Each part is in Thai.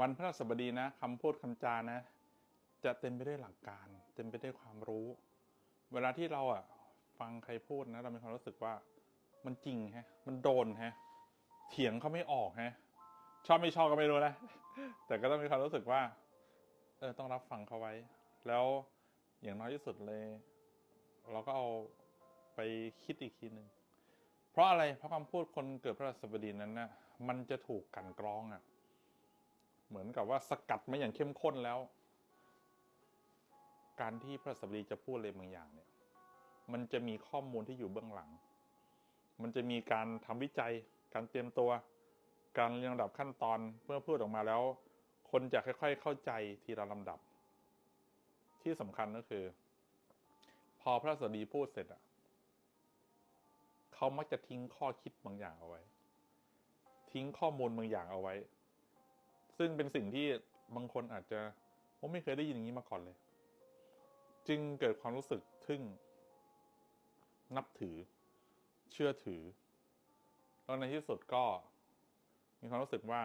วันพระสบดีนะคำพูดคำจานะ จะเต็มไปด้วยหลักการ เต็มไปด้วยความรู้ เวลาที่เราอะ ฟังใครพูดนะ เรามีความรู้สึกว่า มันจริงฮะ มันโดนฮะ เถียงเขาไม่ออกฮะ ชอบไม่ชอบก็ไม่รู้นะแต่ก็ต้องมีความรู้สึกว่า เออต้องรับฟังเขาไว้ แล้วอย่างน้อยที่สุดเลย เราก็เอาไปคิดอีกทีหนึ่งเพราะอะไรเพราะคำพูดคนเกิดพระราชบดีนั้นนะ่ะมันจะถูกกันกรองอะ่ะ เหมือนกับว่าสกัดมาอย่างเข้มข้นแล้ว การที่พระราชบดีจะพูดอะไรบางอย่างเนี่ย มันจะมีข้อมูลที่อยู่เบื้องหลัง มันจะมีการทำวิจัย การเตรียมตัว การเรียงลำดับขั้นตอนเมื่อพูดออกมาแล้ว คนจะค่อย ๆ เข้าใจทีละลำดับ ที่สำคัญก็คือ พอพระสดีพูดเสร็จอะเขามักจะทิ้งข้อคิดบางอย่างเอาไว้ ทิ้งข้อมูลบางอย่างเอาไว้ ซึ่งเป็นสิ่งที่บางคนอาจจะผมไม่เคยได้ยินอย่างนี้มาก่อนเลย จึงเกิดความรู้สึกทึ่ง นับถือ เชื่อถือแล้วในที่สุดก็ มีความรู้สึกว่า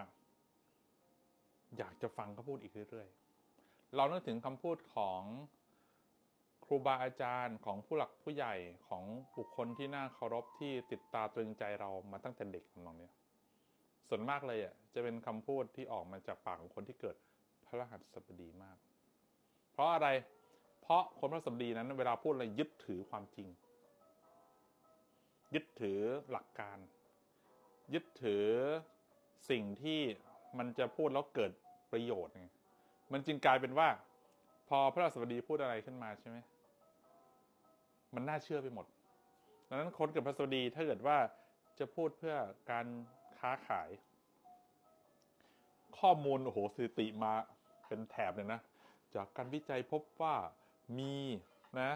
อยากจะฟังเขาพูดอีกเรื่อยๆ เรานึกถึงคำพูดของครูบาอาจารย์ของผู้หลักผู้ใหญ่ของบุคคลที่น่าเคารพที่ติดตาตรึงใจเรามาตั้งแต่เด็กนองเนี้ย ส่วนมากเลยอะจะเป็นคำพูดที่ออกมาจากปากของคนที่เกิดพระรหัสบดีมาก เพราะอะไร เพราะคนพระสบดีนั้น เวลาพูดอะไรยึดถือความจริง ยึดถือหลักการ ยึดถือสิ่งที่มันจะพูดแล้วเกิดประโยชน์ไงมันจึงกลายเป็นว่า พอพระราชบดีพูดอะไรขึ้นมาใช่ไหมมันน่าเชื่อไปหมดดังนั้นคนเกับพระสบดีถ้าเกิดว่าจะพูดเพื่อการ ค้าขาย ข้อมูลโอ้โหสถิติมาเป็นแถบเลยนะ จากการวิจัยพบว่ามีนะ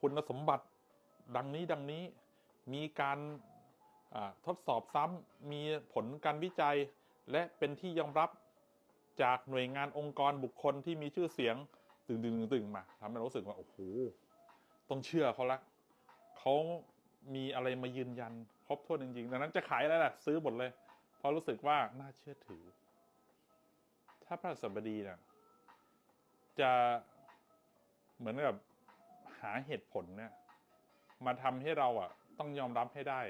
คุณสมบัติดังนี้ดังนี้มีการทดสอบซ้ำมีผลการวิจัย และเป็นที่ยอมรับจากหน่วยงานองค์กรบุคคลที่มีชื่อเสียงตึงตึงตึงมาทำให้รู้สึกว่าโอ้โหต้องเชื่อเขาละเขา มีอะไรมายืนยันครบถ้วนจริงๆดังนั้นจะขายอะไรล่ะ ซื้อหมดเลย เพราะรู้สึกว่าน่าเชื่อถือ ถ้าพระสับดีเนี่ยจะเหมือนกับหาเหตุผลเนี่ย มาทำให้เราอะ ต้องยอมรับให้ได้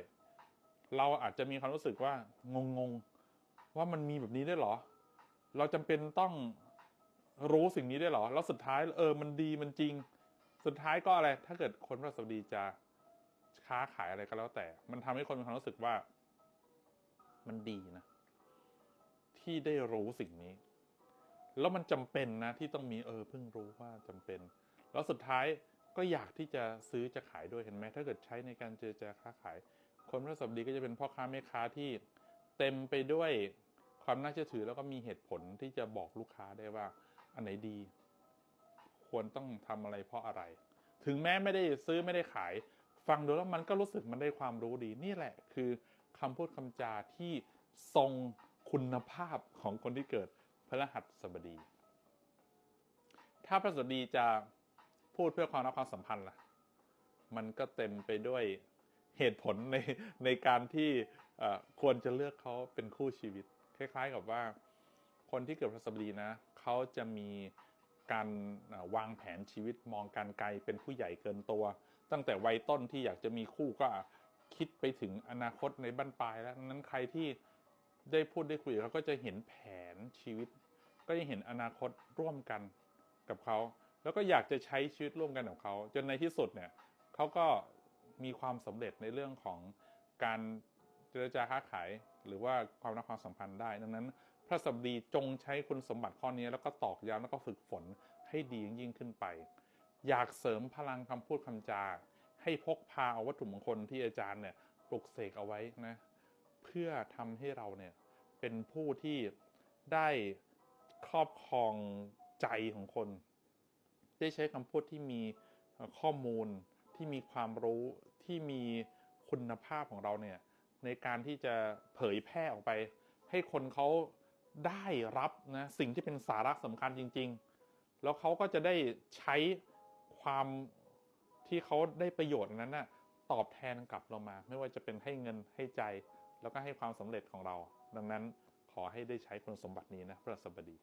เราอาจจะมีความรู้สึกว่างงๆว่ามันมีแบบนี้ได้หรอ เราจำเป็นต้องรู้สิ่งนี้ได้หรอ แล้วสุดท้ายเออมันดีมันจริง สุดท้ายก็อะไร ถ้าเกิดคนพระสบดีจะ ค้าขายอะไรก็แล้วแต่ มันทำให้คนมีความรู้สึกว่า มันดีนะ ที่ได้รู้สิ่งนี้ แล้วมันจำเป็นนะ ที่ต้องมีเออเพิ่งรู้ว่าจำเป็น แล้วสุดท้ายก็อยากที่จะซื้อจะขายด้วยเห็นไหมถ้าเกิดใช้ในการเจรจาค้าขาย คนพระสบดีก็จะเป็นพ่อค้าแม่ค้าที่เต็มไปด้วยความน่าเชื่อถือแล้วก็มีเหตุผลที่จะบอกลูกค้าได้ว่า อันไหนดี ควรต้องทำอะไรเพราะอะไร ถึงแม้ไม่ได้ซื้อไม่ได้ขาย ฟังดูแล้วมันก็รู้สึกมันได้ความรู้ดีนี่แหละ คือคำพูดคำจาที่ทรงคุณภาพของคนที่เกิดพระรหัสบดี ถ้าพระสบดีจะพูดเพื่อความรักความสัมพันธ์ล่ะ มันก็เต็มไปด้วยเหตุผลในในการที่ควรจะเลือกเขาเป็นคู่ชีวิต คล้ายๆกับว่า คนที่เกิดพระสบดีนะเขาจะมีการวางแผนชีวิตมองการไกลเป็นผู้ใหญ่เกินตัว ตั้งแต่วัยต้นที่อยากจะมีคู่ก็คิดไปถึงอนาคตในบั้นปลายแล้วนั้นใครที่ได้พูดได้คุยเขาก็จะเห็นแผนชีวิต ก็จะเห็นอนาคตร่วมกันกับเขา แล้วก็อยากจะใช้ชีวิตร่วมกันกับเขา จนในที่สุดเนี่ยเขาก็มีความสำเร็จในเรื่องของการเจรจาค้าขาย หรือว่าความรักความสัมพันธ์ได้ ดังนั้น พระสัมดีจงใช้คุณสมบัติข้อนี้แล้วก็ตอกย้ำแล้วก็ฝึกฝนให้ดียิ่งขึ้นไป อยากเสริมพลังคำพูดคำจา ให้พกพาเอาวัตถุมงคลที่อาจารย์เนี่ยปลุกเสกเอาไว้นะเพื่อทำให้เราเนี่ยเป็นผู้ที่ได้ครอบครองใจของคน ได้ใช้คำพูดที่มีข้อมูลที่มีความรู้ที่มีคุณภาพของเราเนี่ยในการที่จะเผยแพร่ออกไป ให้คนเขาได้รับนะสิ่งที่เป็นสาระสำคัญจริง ๆ แล้วเขาก็จะได้ใช้ ความที่เขาได้ประโยชน์นั้นน่ะตอบแทนกลับเรามา ไม่ว่าจะเป็นให้เงินให้ใจ แล้วก็ให้ความสำเร็จของเรา ดังนั้นขอให้ได้ใช้คุณสมบัตินี้นะพระสับดี